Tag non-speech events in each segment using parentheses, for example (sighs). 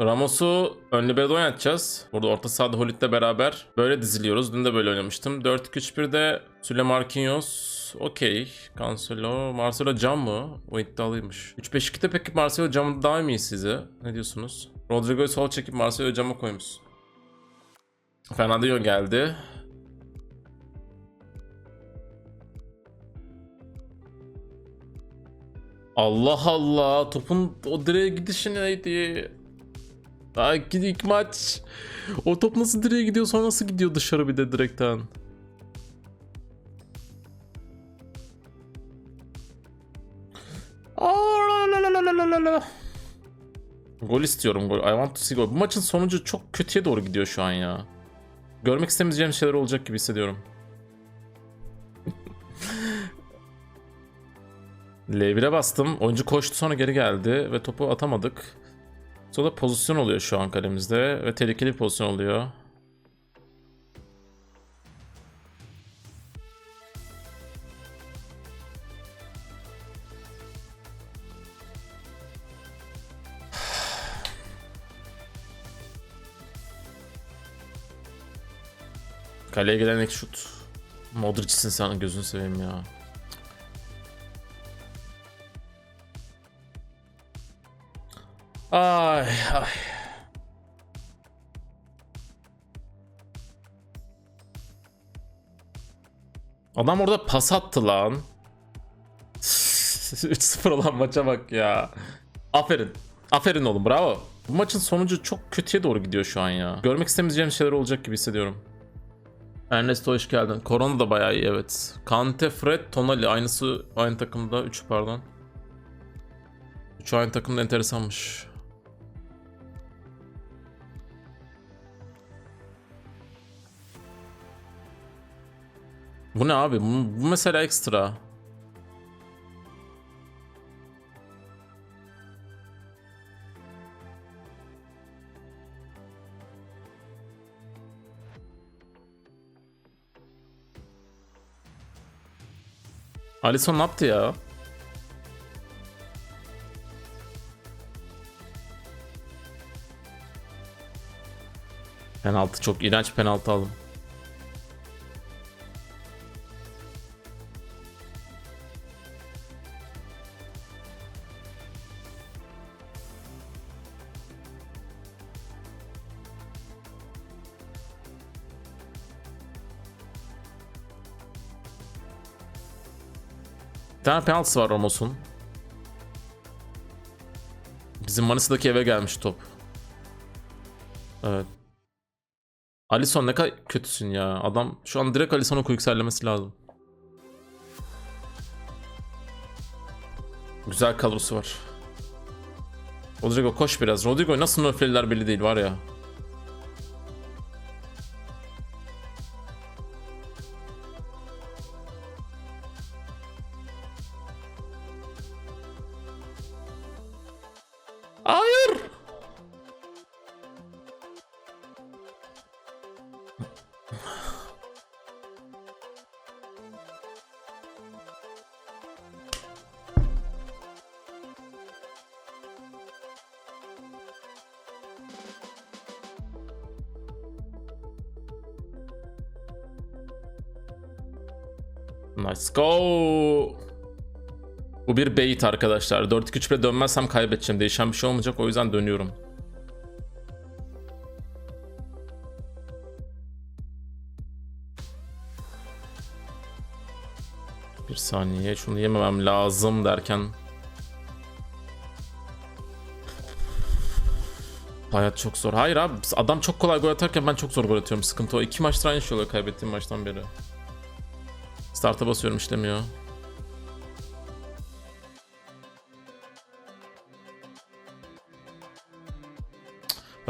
Ramos'u ön libero'da oynatacağız. Burada orta sahada Holit'le beraber böyle diziliyoruz. Dün de böyle oynamıştım. 4-2-3-1'de Süle Marquinhos. Okey. Cancelo. Marcelo Cam mı? O iddialıymış. 3-5-2'de peki Marcelo Cam daha mı iyi size? Ne diyorsunuz? Rodrigo'yu sol çekip Marcelo Cam'a koymuş. Fernandinho geldi. Allah Allah. Topun o direğe gidişi neydi? Ay ilk maç. O top nasıl direğe gidiyor sonra nasıl gidiyor dışarı bir de direkten. Gol istiyorum gol. I want to see gol. Bu maçın sonucu çok kötüye doğru gidiyor şu an ya. Görmek istemeyeceğim şeyler olacak gibi hissediyorum. (laughs) L1'e bastım. Oyuncu koştu sonra geri geldi ve topu atamadık. Sonra pozisyon oluyor şu an kalemizde ve tehlikeli pozisyon oluyor. (sighs) Kaleye gelen ilk şut. Modric'sin sen gözünü seveyim ya. Ay ay. Adam orada pas attı lan. (laughs) 3-0 olan maça bak ya. Aferin. Aferin oğlum bravo. Bu maçın sonucu çok kötüye doğru gidiyor şu an ya. Görmek istemeyeceğim şeyler olacak gibi hissediyorum. Ernesto hoş geldin. Korona da bayağı iyi evet. Kante, Fred, Tonali aynısı aynı takımda. 3 pardon. 3 aynı takımda enteresanmış. Bu ne abi? Bu, bu mesela ekstra. Alisson ne yaptı ya? Penaltı çok iğrenç penaltı aldım. Bir tane penaltısı var Ramos'un. Bizim Manisa'daki eve gelmiş top. Evet. Alisson ne kadar kötüsün ya. Adam şu an direkt Alisson'u yükselmesi lazım. Güzel kadrosu var. Rodrigo koş biraz. Rodrigo nasıl nöfleliler belli değil var ya. Let's go. Bu bir bait arkadaşlar. 4-2-3'e dönmezsem kaybedeceğim. Değişen bir şey olmayacak. O yüzden dönüyorum. Bir saniye. Şunu yememem lazım derken. Hayat çok zor. Hayır abi. Adam çok kolay gol atarken ben çok zor gol atıyorum. Sıkıntı o. İki maçtır aynı şey oluyor kaybettiğim maçtan beri. Start'a basıyorum işlemiyor.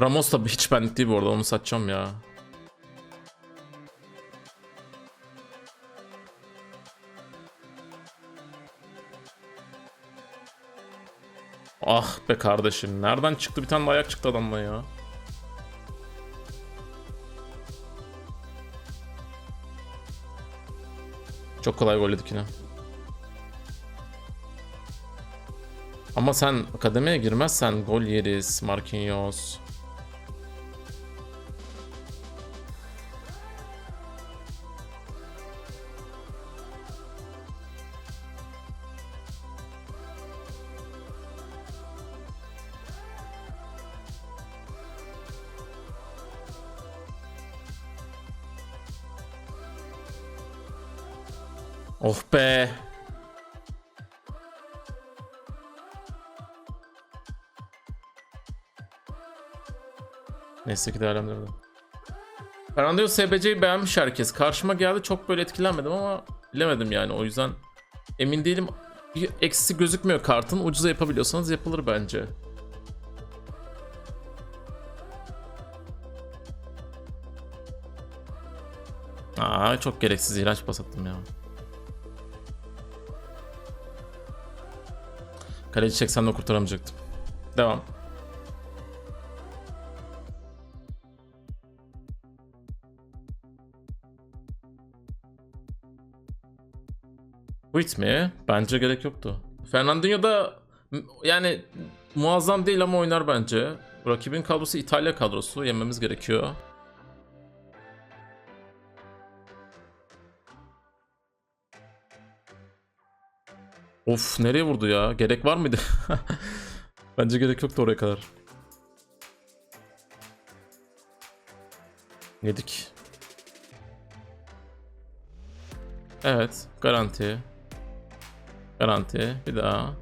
Ramos da hiç benlik değil bu arada onu satacağım ya. Ah be kardeşim nereden çıktı bir tane ayak çıktı adamdan ya. Çok kolay gol yedik yine. Ama sen akademiye girmezsen gol yeriz Marquinhos. Oh be. Neyse ki değerlendirdim. Fernando SBC'yi beğenmiş herkes. Karşıma geldi çok böyle etkilenmedim ama bilemedim yani o yüzden emin değilim. Bir eksisi gözükmüyor kartın. Ucuza yapabiliyorsanız yapılır bence. Aa çok gereksiz ilaç pas attım ya. Kaleci çeksem de kurtaramayacaktım. Devam. Quit? Bence gerek yoktu. Fernandinho da yani muazzam değil ama oynar bence. Rakibin kadrosu İtalya kadrosu. Yememiz gerekiyor. Of nereye vurdu ya? Gerek var mıydı? (laughs) Bence gerek yoktu oraya kadar. Yedik. Evet, garanti. Garanti. Bir daha.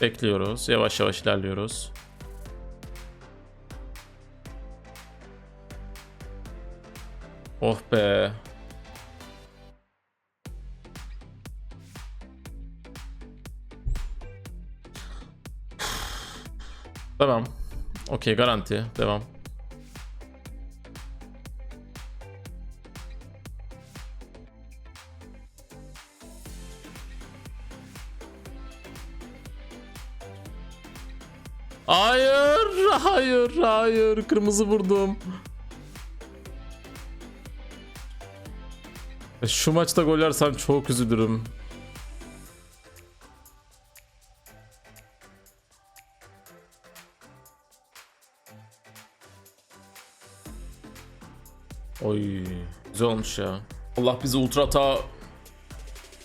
Bekliyoruz. Yavaş yavaş ilerliyoruz. Oh be. Tamam. Okey garanti. Devam. Hayır, hayır, hayır. Kırmızı vurdum. Şu maçta gol yersem çok üzülürüm. Güzel olmuş ya. Allah bizi ultra hata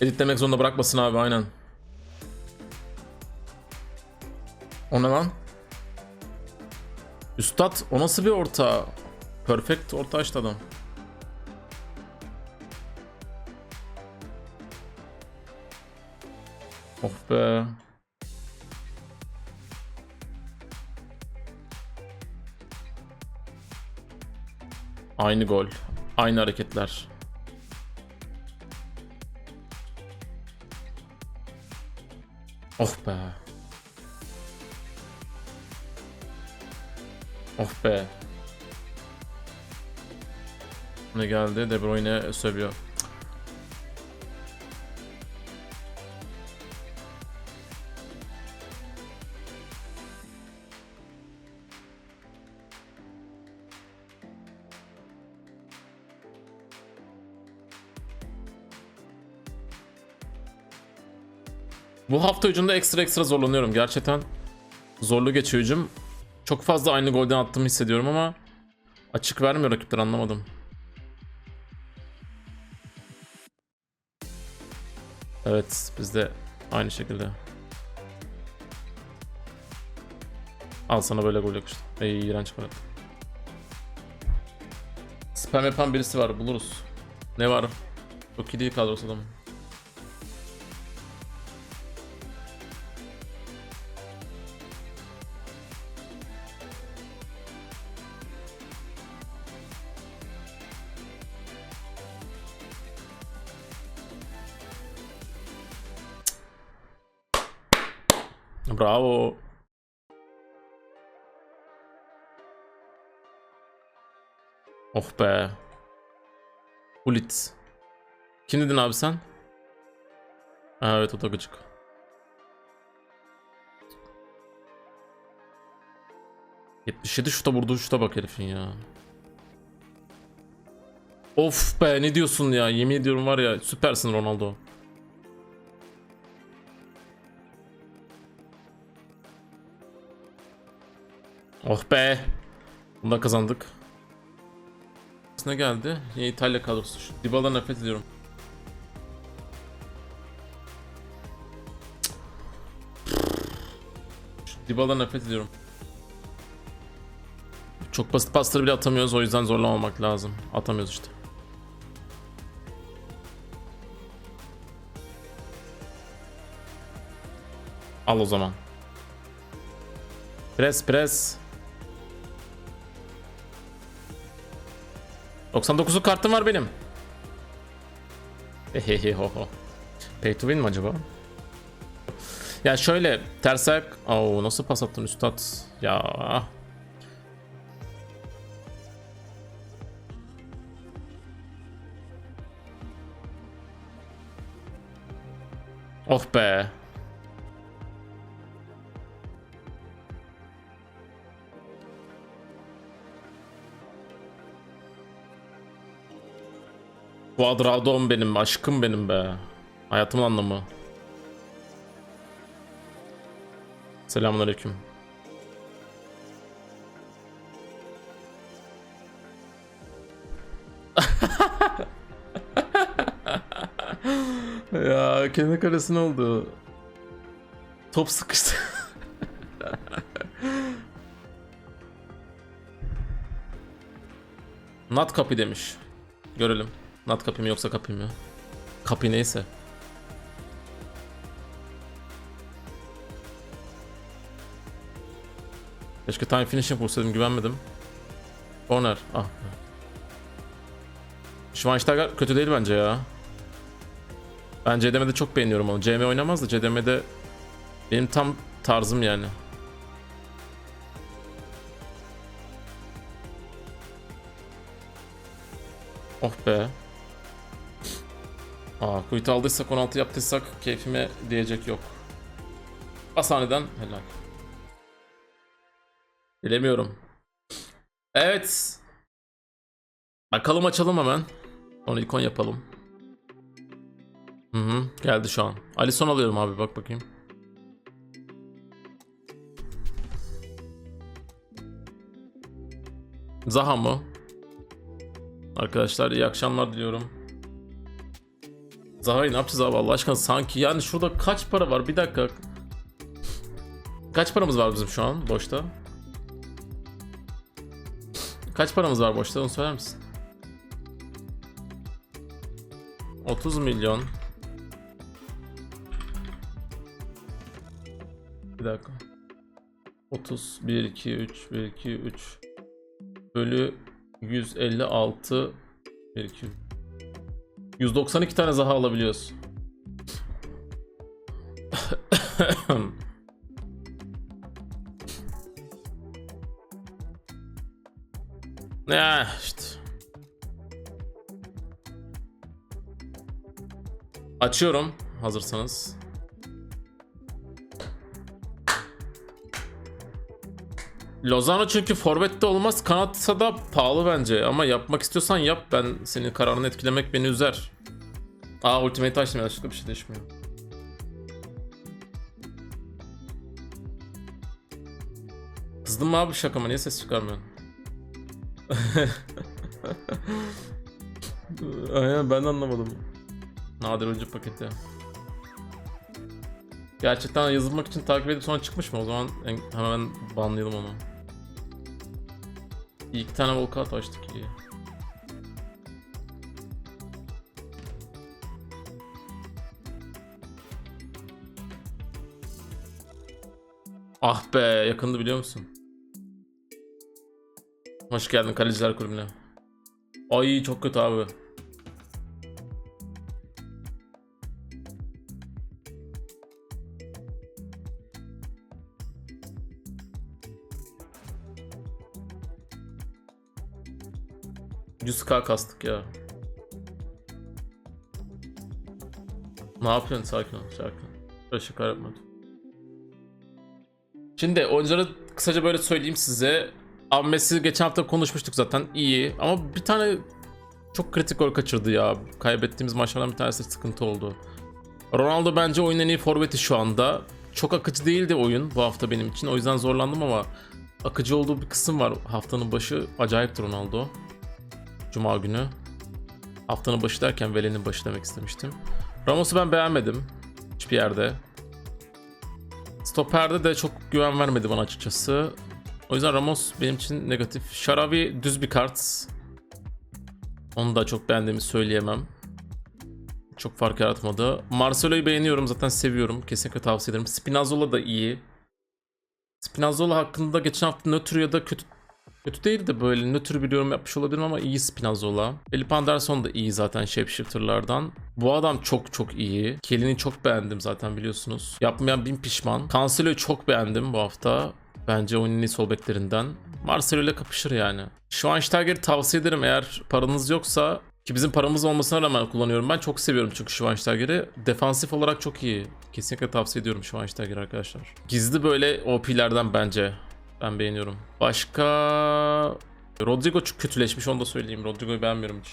editlemek zorunda bırakmasın abi aynen. O ne lan? Üstad o nasıl bir orta? Perfect orta açtı adam. Oh be. Aynı gol. Aynı hareketler. Oh be. Oh be. Ne geldi? De Bruyne sövüyor. Bu hafta hücumda ekstra ekstra zorlanıyorum gerçekten. Zorlu geçiyor hücum. Çok fazla aynı golden attığımı hissediyorum ama açık vermiyor rakipler anlamadım. Evet biz de aynı şekilde. Al sana böyle gol yakıştı. Ey iğrenç gol. attı. Spam yapan birisi var buluruz. Ne var? Çok iyi değil kadrosu adamın. Bravo. Oh be. Hulit. Kim dedin abi sen? Ha, evet o da gıcık. ...77 şuta vurduğu şuta bak herifin ya. Of be ne diyorsun ya yemin ediyorum var ya süpersin Ronaldo. Oh be. Bunda kazandık. Ne geldi? Yine İtalya kadrosu. Şu Dybala'dan nefret ediyorum. Şu Dybala'dan nefret ediyorum. Çok basit pasları bile atamıyoruz o yüzden zorlamamak lazım. Atamıyoruz işte. Al o zaman. Pres pres. 99'luk kartım var benim. Hehehe ho ho. Pay to win mi acaba? Ya şöyle ters ayak... Oo, nasıl pas attın üstad? Ya. Oh be. Quadradon benim, aşkım benim be. Hayatımın anlamı. Selamünaleyküm. (laughs) ya kendi kalesi ne oldu? Top sıkıştı. Not copy demiş. Görelim. Not copy mi yoksa copy mi? Copy neyse. Keşke time finishing vursaydım güvenmedim. Corner. Ah. Schweinsteiger kötü değil bence ya. Ben CDM'de çok beğeniyorum onu. CM oynamaz da CDM'de benim tam tarzım yani. Oh be. Aa, kuytu aldıysak 16 yaptıysak keyfime diyecek yok. Hasaneden helal. Bilemiyorum. Evet. Bakalım açalım hemen. Onu ikon yapalım. Hı hı geldi şu an. Alison alıyorum abi bak bakayım. Zaha mı? Arkadaşlar iyi akşamlar diliyorum. Zaha'yı ne yapacağız abi Allah aşkına sanki yani şurada kaç para var bir dakika. Kaç paramız var bizim şu an boşta? Kaç paramız var boşta onu söyler misin? 30 milyon. Bir dakika. 30 1 2 3 1 2 3 bölü 156 1 2 192 tane zaha alabiliyoruz. (laughs) ya işte. Açıyorum hazırsanız. Lozano çünkü forvette olmaz kanatsa da pahalı bence ama yapmak istiyorsan yap ben senin kararını etkilemek beni üzer. Aa ultimate açtım yanlışlıkla bir şey değişmiyor. Kızdın mı abi şaka mı niye ses çıkarmıyorsun? (laughs) Aynen ben de anlamadım. Nadir oyuncu paketi. Gerçekten yazılmak için takip edip sonra çıkmış mı? O zaman en- hemen banlayalım onu. İki tane volkat açtık iyi. Ah be yakındı biliyor musun? Hoş geldin Kaleciler Kulübü'ne. Ay çok kötü abi. Yüz k kastık ya. Ne yapıyorsun sakin ol sakin ol. Şaka yapma. Şimdi oyuncuları kısaca böyle söyleyeyim size. Ammesi geçen hafta konuşmuştuk zaten iyi ama bir tane çok kritik gol kaçırdı ya. Kaybettiğimiz maçlardan bir tanesi sıkıntı oldu. Ronaldo bence oyunun en iyi forveti şu anda. Çok akıcı değildi oyun bu hafta benim için. O yüzden zorlandım ama akıcı olduğu bir kısım var. Haftanın başı acayip Ronaldo. Cuma günü. Haftanın başı derken Vele'nin başı demek istemiştim. Ramos'u ben beğenmedim. Hiçbir yerde. Stoper'de de çok güven vermedi bana açıkçası. O yüzden Ramos benim için negatif. Şaravi düz bir kart. Onu da çok beğendiğimi söyleyemem. Çok fark yaratmadı. Marcelo'yu beğeniyorum zaten seviyorum. Kesinlikle tavsiye ederim. Spinazzola da iyi. Spinazzola hakkında geçen hafta nötr ya da kötü kötü değil de böyle nötr bir yorum yapmış olabilirim ama iyi Spinazzola. Felipe Anderson da iyi zaten shapeshifter'lardan. Bu adam çok çok iyi. Kelly'ni çok beğendim zaten biliyorsunuz. Yapmayan bin pişman. Cancelo'yu çok beğendim bu hafta. Bence oyunun en iyi sol beklerinden. Marcelo ile kapışır yani. Schweinsteiger'i tavsiye ederim eğer paranız yoksa ki bizim paramız olmasına rağmen kullanıyorum. Ben çok seviyorum çünkü Schweinsteiger'i. Defansif olarak çok iyi. Kesinlikle tavsiye ediyorum Schweinsteiger arkadaşlar. Gizli böyle OP'lerden bence. Ben beğeniyorum. Başka... Rodrigo çok kötüleşmiş onu da söyleyeyim. Rodrigo'yu beğenmiyorum hiç.